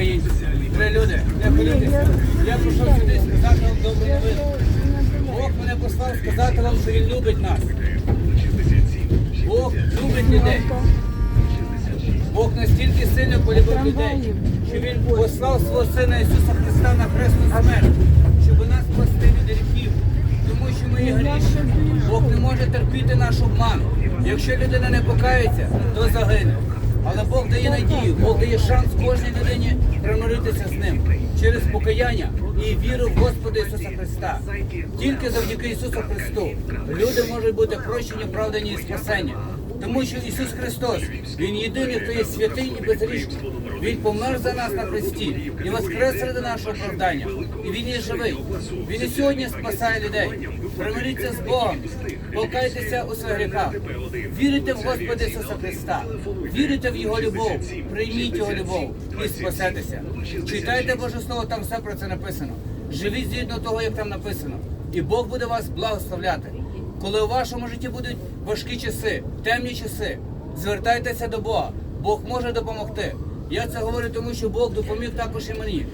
українці. Три люди, не хвилюйтеся. Я прийшов сюди сказати вам добру новину. Бог мене послав сказати вам, що Він любить нас. Бог любить людей. Бог настільки сильно полюбив людей, що Він послав свого Сина Ісуса Христа на хресну смерть, щоб нас спасти від гріхів. Тому що ми є грішні. Бог не може терпіти наш обман. Якщо людина не покається, то загине. Бог дає надію, Бог дає шанс кожній людині примиритися з ним через покаяння і віру в Господа Ісуса Христа. Тільки завдяки Ісусу Христу люди можуть бути прощені, правдані і спасені. Тому що Ісус Христос, Він єдиний, хто є святий і безрічний. Він помер за нас на Христі і воскрес серед нашого оправдання. І Він є живий. Він і сьогодні спасає людей. Примиріться з Богом, покайтеся у своїх гріхах. Вірите в Господа Ісуса Христа, вірите в Його любов, прийміть Його любов і спасетеся. Читайте Боже Слово, там все про це написано. Живіть згідно того, як там написано. І Бог буде вас благословляти. Коли у вашому житті будуть важкі часи, темні часи, звертайтеся до Бога. Бог може допомогти. Я це говорю, тому що Бог допоміг також і мені.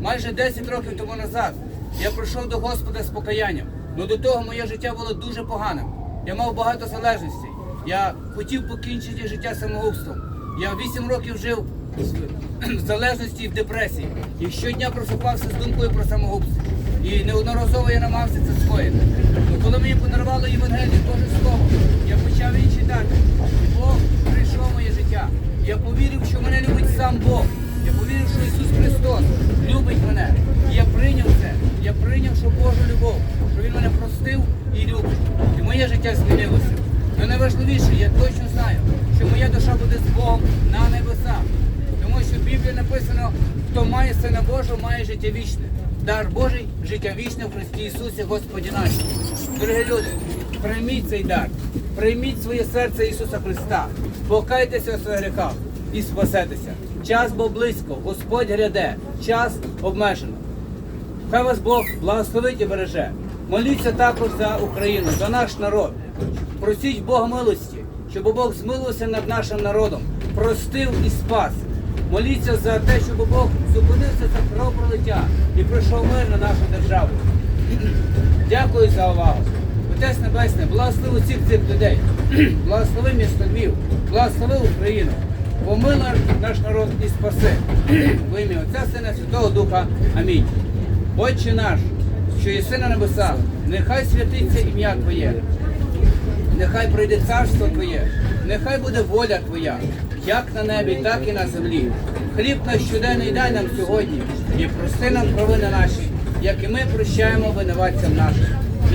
Майже 10 років тому назад я прийшов до Господа з покаянням. Ну до того моє життя було дуже поганим. Я мав багато залежностей. Я хотів покінчити життя самогубством. Я 8 років жив в- залежності і в депресії. І щодня просипався з думкою про самогубство. І неодноразово я намагався це скоїти. Ну, коли мені подарували Євангеліє Боже Слово, я почав її читати. Бог прийшов в моє життя. Я повірив, що мене любить сам Бог. Я повірив, що Ісус Христос любить мене. І я прийняв це. Я прийняв, що Божу любов, що Він мене простив і любить. І моє життя змінилося. Але найважливіше, я точно знаю, моя душа буде з Богом на небесах. Тому що в Біблії написано, хто має Сина Божого, має життя вічне. Дар Божий життя вічне в Христі Ісусі, Господі нашому. Дорогі люди, прийміть цей дар, прийміть своє серце Ісуса Христа, покайтеся у своїх гріхах і спасетеся. Час був близько, Господь гряде, час обмежено. Хай вас Бог благословить і береже. Моліться також за Україну, за наш народ. Просіть Бога милості, щоб Бог змилився над нашим народом, простив і спас. Моліться за те, щоб Бог зупинився за кровопролиття і прийшов мир на нашу державу. Дякую за увагу. Отець Небесне, благослови всіх цих людей, благослови місто Львів, благослови Україну, помилуй наш народ і спаси. В ім'я Отця Сина Святого Духа. Амінь. Отче наш, що єси на небесах, нехай святиться ім'я Твоє, нехай прийде царство Твоє, нехай буде воля Твоя, як на небі, так і на землі. Хліб наш щоденний дай нам сьогодні, і прости нам провини наші, як і ми прощаємо винуватцям нашим.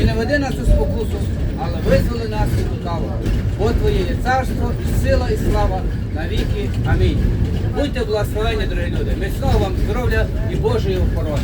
І не веди нас у спокусу, але визволи нас від лукавого. Бо Твоє є царство, і сила, і слава на віки. Амінь. Будьте благословені, дорогі люди. Міцного вам здоров'я і Божої охорони.